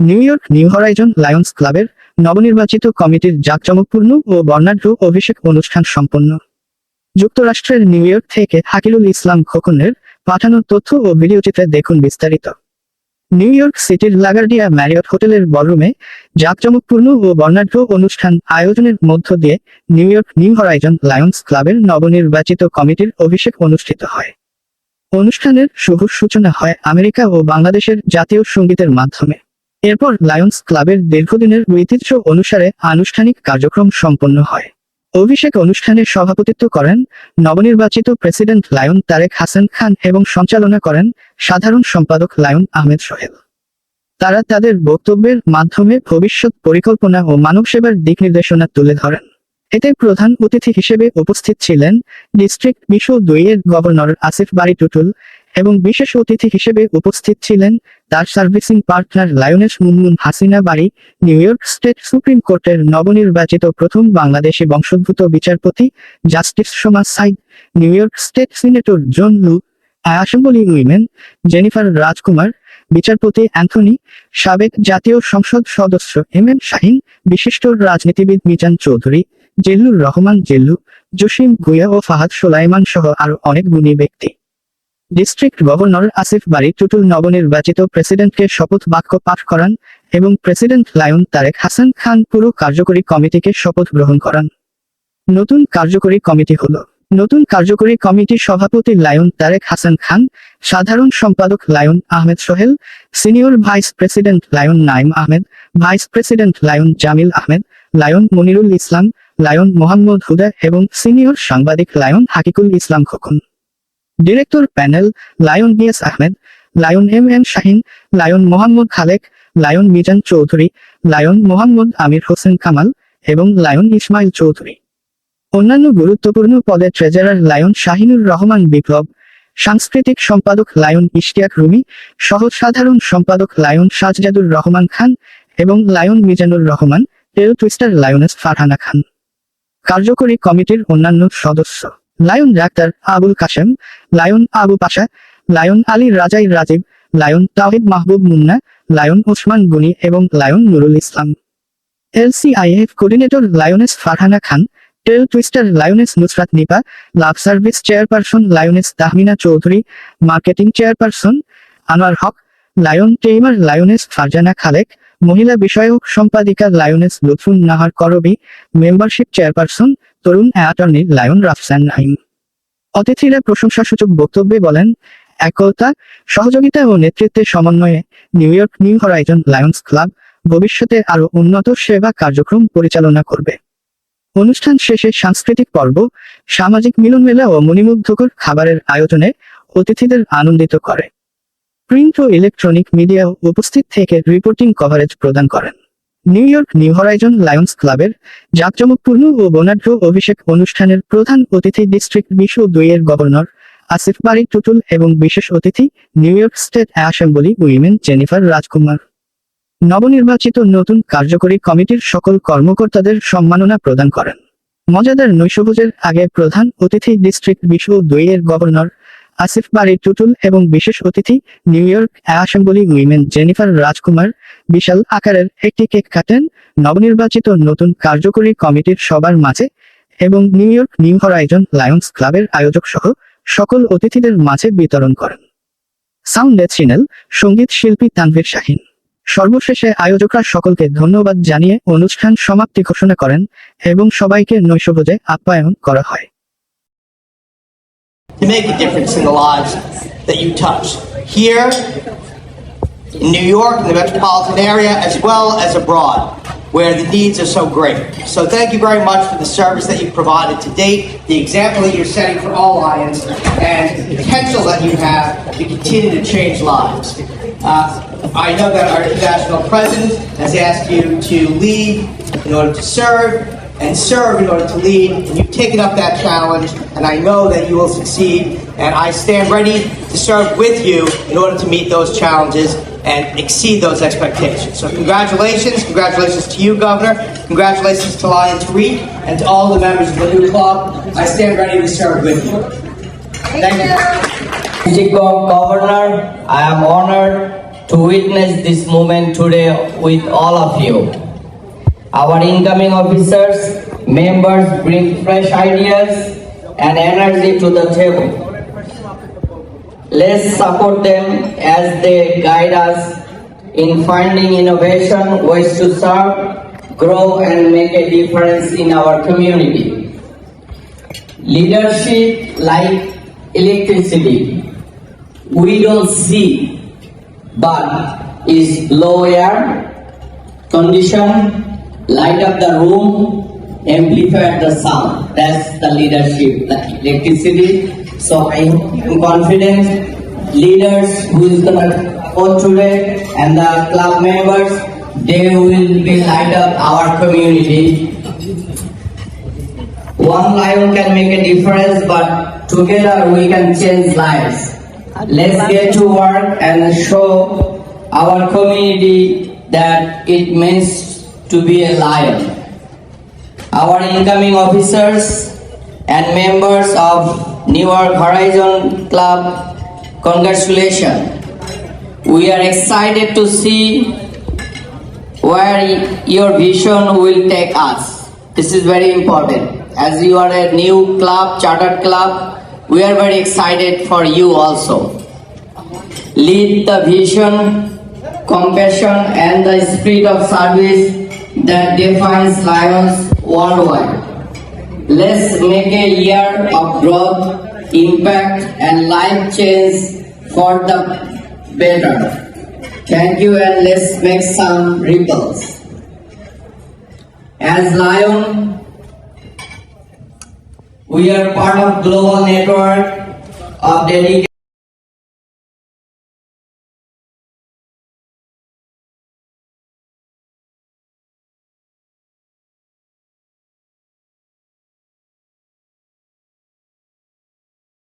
New York New Horizon Lions ক্লাবের নবনির্বাচিত কমিটির জাঁকজমকপূর্ণ ও বর্ণাঢ্য অভিষেক অনুষ্ঠান সম্পন্ন। যুক্তরাষ্ট্রের নিউ ইয়র্ক থেকে হাকিলুল ইসলাম খোকনের পাঠানো তথ্য ও ভিডিওচিত্রে দেখুন বিস্তারিত। নিউ ইয়র্ক সিটির লাগার্ডিয়া ম্যারিয়ট হোটেলের বলরুমে জাঁকজমকপূর্ণ ও বর্ণাঢ্য অনুষ্ঠান আয়োজনের মধ্য দিয়ে New York New Horizon Lions ক্লাবের নবনির্বাচিত কমিটির অভিষেক অনুষ্ঠিত হয়। অনুষ্ঠানের শুভ সূচনা হয় আমেরিকা ও বাংলাদেশের জাতীয় সঙ্গীতের মাধ্যমে। এরপর লায়ন্স ক্লাবের দীর্ঘদিনের ঐতিহ্য অনুসারে আনুষ্ঠানিক কার্যক্রম সম্পন্ন হয়। অভিষেক অনুষ্ঠানে সভাপতিত্ব করেন নবনির্বাচিত প্রেসিডেন্ট লায়ন তারেক হাসান খান এবং সঞ্চালনা করেন সাধারণ সম্পাদক লায়ন আহমেদ সোহেল। তারা তাদের বক্তব্যের মাধ্যমে ভবিষ্যৎ পরিকল্পনা ও মানব সেবার দিক নির্দেশনা তুলে ধরেন। এতে প্রধান অতিথি হিসেবে উপস্থিত ছিলেন ডিস্ট্রিক্ট বিশ্ব দুইয়ের গভর্নর আসিফ বাড়ি টুটুল এবং বিশেষ অতিথি হিসেবে উপস্থিত ছিলেন তার servicing partner Lioness Munmun Hasina বাড়ি, নিউ ইয়র্ক স্টেট সুপ্রিম কোর্টের নবনির্বাচিত প্রথম বাংলাদেশি বংশোদ্ভূত বিচারপতি justice Soma Sayed, New York state senator John Liu, assembly women Jennifer রাজকুমার, বিচারপতি অ্যান্থনি, সাবেক জাতীয় সংসদ সদস্য এম এম শাহিন, বিশিষ্ট রাজনীতিবিদ মিজান চৌধুরী জেল্লুর রহমান জেল্লু জসিম গুয়া ও ফাহাদ সোলাইমান সহ আরও অনেক গুণী ব্যক্তি। ডিস্ট্রিক্ট গভর্নর আসিফ বারি টুটুল নবনির্বাচিত প্রেসিডেন্টকে শপথ বাক্য পাঠ করান এবং প্রেসিডেন্ট লায়ন তারেক হাসান খান পুরো কার্যকরী কমিটিকে শপথ গ্রহণ করান। নতুন কার্যকরী কমিটি হলো। নতুন কার্যকরী কমিটির সভাপতি লায়ন তারেক হাসান খান সাধারণ সম্পাদক Lion Ahmed Sohel senior vice president Lion Naim Ahmed vice president Lion Jamil Ahmed Lion Monirul Islam Lion Mohammad Huda এবং সিনিয়র সাংবাদিক Lion Hakikul Islam Khokon. Director panel Lion B S Ahmed Lion M M Shahin Lion Mohammad Khalek Lion Mizan Chowdhury Lion Mohammad Amir Hossain Kamal এবং Lion Ismail Chowdhury অন্যান্য গুরুত্বপূর্ণ পদে treasurer Lion Shahinur Rahman Biplob সাংস্কৃতিক সম্পাদক lion Ishtiaq Rumi সহ সাধারণ সম্পাদক লায়ন সাজজাদুর রহমান খান এবং Lion Mizanur Rahman tail twister Lioness Farhana Khan কার্যকরী কমিটির অন্যান্য সদস্য। Lion doctor Abul Kashem, Lion Abu Pasha, Lion Ali Rajai Rajib, Lion Tahid Mahbub Munna, Lion Osman Guni এবং Lion Nurul Islam. LCIF coordinator Lioness Farhana Khan, tail twister Lioness Nusrat Nipa, love service chairperson Lioness Tahmina Chowdhury, marketing chairperson Anwar Haque, Lion Taimur Lioness Farzana Khalek, মহিলা বিষয়ক সম্পাদিকা Lioness Lutfun Nahar Korobi, membership chairperson তরুণ attorney Lion Rafsan Naim অতিথিরা প্রশংসাসূচক বক্তব্যে বলেন, একতা, সহযোগিতা ও নেতৃত্বের সমন্বয়ে New York New Horizon Lions club ভবিষ্যতে আরও উন্নত সেবা কার্যক্রম পরিচালনা করবে। অনুষ্ঠান শেষে সাংস্কৃতিক পর্ব, সামাজিক মিলনমেলা ও মণিমুগ্ধকর খাবারের আয়োজনে অতিথিদের আনন্দিত করে। প্রিন্ট ও ইলেকট্রনিক মিডিয়াও উপস্থিত থেকে রিপোর্টিং কভারেজ প্রদান করেন। New York New Horizon Lions ক্লাবের জাঁকজমকপূর্ণ ও বর্ণাঢ্য অভিষেক অনুষ্ঠানের প্রধান অতিথি ডিস্ট্রিক্ট বিশ্ব দুইয়ের গভর্নর আসিফ বারি টুটুল এবং বিশেষ অতিথি New York state assembly women Jennifer Rajkumar. নবনির্বাচিত নতুন কার্যকরী কমিটির সকল কর্মকর্তাদের সম্মাননা প্রদান করেন। মজাদার নৈশভোজের আগে প্রধান অতিথি ডিস্ট্রিক্ট বিশ্ব দুইয়ের গভর্নর আসিফ বারি টুটুল এবং বিশেষ অতিথি New York assembly women Jennifer Rajkumar বিশাল আকারের একটি কেক কাটেন নবনির্বাচিত নতুন কার্যকরী কমিটির সবার মাঝে এবং New York New Horizon Lions ক্লাবের আয়োজক সহ সকল অতিথিদের মাঝে বিতরণ করেন। সাউন্ড চ্যানেল, সংগীত শিল্পী তানভীর শাহিন। সর্বশেষে আয়োজকরা সকলকে ধন্যবাদ জানিয়ে অনুষ্ঠান সমাপ্তি ঘোষণা করেন এবং সবাইকে নৈশভোজে আপ্যায়ন করা হয়। To make a difference in the lives that you touch here in New York, in the metropolitan area, as well as abroad, where the needs are so great. So thank you very much for the service that you've provided to date, the example that you're setting for all Lions, and the potential that you have to continue to change lives. Uh, I know that our national president has asked you to lead in order to serve, and serve in order to lead. And you've taken up that challenge, and I know that you will succeed. And I stand ready to serve with you in order to meet those challenges and exceed those expectations. So congratulations, congratulations to you, Governor. Congratulations to Lion Tariq and to all the members of the new club. I stand ready to serve with you. Thank you. District Gov- Governor, I am honored to witness this moment today with all of you. Our incoming officers, members bring fresh ideas and energy to the table. Let's support them as they guide us in finding innovation, ways to serve, grow and make a difference in our community. Leadership like electricity. We don't see, but is low air, condition, light up the room, amplify the sound. That's the leadership, the electricity. So I am confident leaders who is gonna go today and the club members, they will be light up our community. One lion can make a difference, but together we can change lives. Let's get to work and show our community that it means to be a lion. Our incoming officers and members of Newark Horizon Club, congratulations. We are excited to see where your vision will take us. This is very important. As you are a new club, chartered club, we are very excited for you also. Lead the vision, compassion, and the spirit of service that defines Lions worldwide. Let's make a year of growth, impact, and life change for the better. Thank you, and let's make some ripples. As Lion, we are part of global network of dedicated